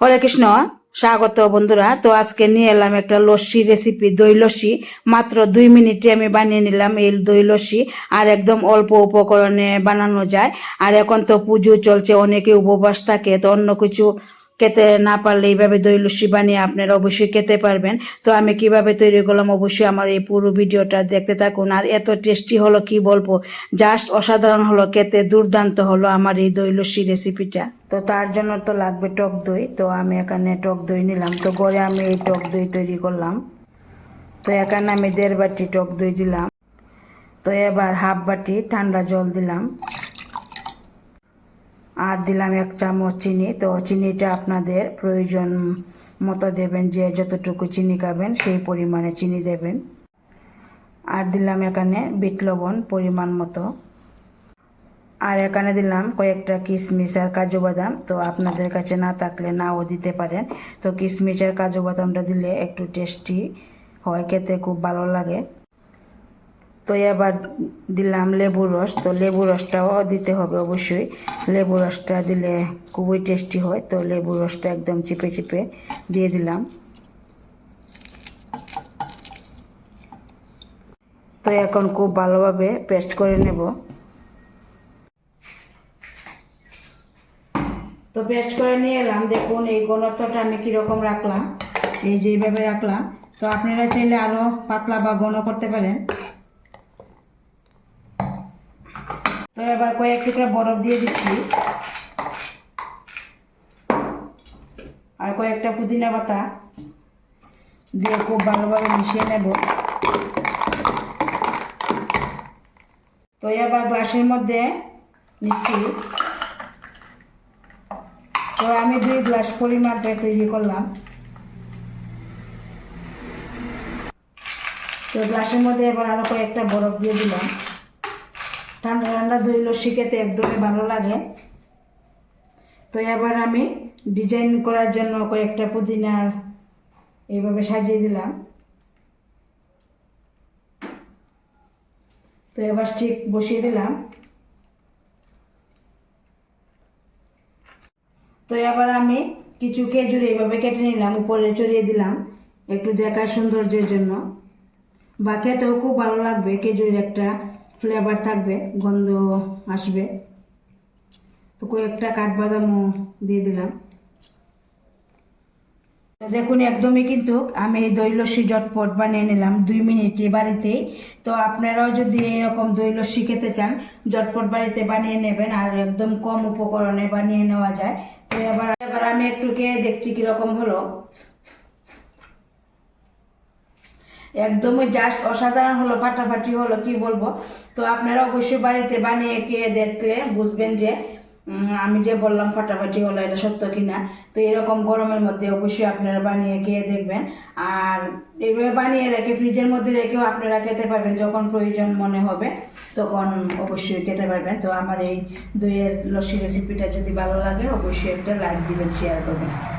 হরে কৃষ্ণ। স্বাগত বন্ধুরা। তো আজকে নিয়ে এলাম একটা লস্যি রেসিপি দই লস্যি। মাত্র দুই মিনিটে আমি বানিয়ে নিলাম এই দই লস্যি। আর একদম অল্প উপকরণে বানানো যায়। আর এখন তো পুজো চলছে, অনেকে উপবাস থাকে, তো অন্য কিছু খেতে না পারলে এইভাবে দই লস্যি বানিয়ে আপনারা অবশ্যই খেতে পারবেন। তো আমি কীভাবে তৈরি করলাম অবশ্যই আমার এই পুরো ভিডিওটা দেখতে থাকুন। আর এত টেস্টি হলো কি বলব? জাস্ট অসাধারণ হলো, খেতে দুর্দান্ত হলো আমার এই দই লস্যি রেসিপিটা। তো তার জন্য তো লাগবে টক দই। তো আমি এখানে টক দই নিলাম। তো ঘরে আমি এই টক দই তৈরি করলাম। তো এখানে আমি দেড় বাটি টক দই দিলাম। তো এবার হাফ বাটি ঠান্ডা জল দিলাম। আর দিলাম এক চামচ চিনি। তো চিনিটা আপনাদের প্রয়োজন মতো দেবেন, যে যতটুকু চিনি খাবেন সেই পরিমাণে চিনি দেবেন। আর দিলাম এখানে বিট লবণ পরিমাণ মতো। আর এখানে দিলাম কয়েকটা কিশমিশ আর কাজু বাদাম। তো আপনাদের কাছে না থাকলে নাও দিতে পারেন। তো কিশমিশ আর কাজু বাদামটা দিলে একটু টেস্টি হয়, খেতে খুব ভালো লাগে। তো এবার দিলাম লেবু রস। তো লেবু রসটাও দিতে হবে অবশ্যই। লেবু রসটা দিলে খুবই টেস্টি হয়। তো লেবু রসটা একদম চিপে চিপে দিয়ে দিলাম। তো এখন খুব ভালোভাবে পেস্ট করে নেব। তো পেস্ট করে নিয়ে এলাম। দেখুন এই ঘনত্বটা আমি কীরকম রাখলাম। এই যে এইভাবে রাখলাম। তো আপনারা চাইলে আরও পাতলা বা ঘন করতে পারেন। তো এবার কয়েক টুকরা বরফ দিয়ে দিচ্ছি। আর কয়েকটা পুদিনা পাতা দিয়ে খুব ভালোভাবে মিশিয়ে নেব। তো এবার গ্লাসের মধ্যে নিচ্ছি। তো আমি দুই গ্লাস পরিমাণটা তৈরি করলাম। তো গ্লাসের মধ্যে এবার আরও কয়েকটা বরফ দিয়ে দিলাম। ঠান্ডা ঠান্ডা দই লস্যি খেতে একদমই ভালো লাগে। তো এবার আমি ডিজাইন করার জন্য কয়েকটা পুদিনার এইভাবে সাজিয়ে দিলাম। তো এবার স্টিক বসিয়ে দিলাম। তো এবার আমি কিছু খেজুর এইভাবে কেটে নিলাম, উপরে চড়িয়ে দিলাম, একটু দেখার সৌন্দর্যের জন্য। বা খেতেও খুব ভালো লাগবে, খেজুরের একটা ফ্লেভার থাকবে, গন্ধ আসবে। তো কয়েকটা কাঠবাদামও দিয়ে দিলাম। দেখুন, একদমই কিন্তু আমি এই দই লস্যি জটপট বানিয়ে নিলাম দুই মিনিটে বাড়িতেই তো আপনারাও যদি এরকম দই লস্যি খেতে চান জটপট বাড়িতে বানিয়ে নেবেন আর একদম কম উপকরণে বানিয়ে নেওয়া যায়। তো এবার এবার আমি একটু খেয়ে দেখছি কীরকম হলো। একদমই জাস্ট অসাধারণ হলো, ফাটাফাটি হলো, কি বলব? তো আপনারা অবশ্যই বাড়িতে বানিয়ে খেয়ে দেখলে বুঝবেন যে আমি যে বললাম ফাটাফাটি হলো, এটা সত্য কিনা? তো এরকম গরমের মধ্যে অবশ্যই আপনারা বানিয়ে খেয়ে দেখবেন। আর এইভাবে বানিয়ে রেখে ফ্রিজের মধ্যে রেখেও আপনারা খেতে পারবেন, যখন প্রয়োজন মনে হবে, তখন অবশ্যই খেতে পারবেন। তো আমার এই দইয়ের লস্যি রেসিপিটা যদি ভালো লাগে, অবশ্যই একটা লাইক দিবেন শেয়ার করবেন।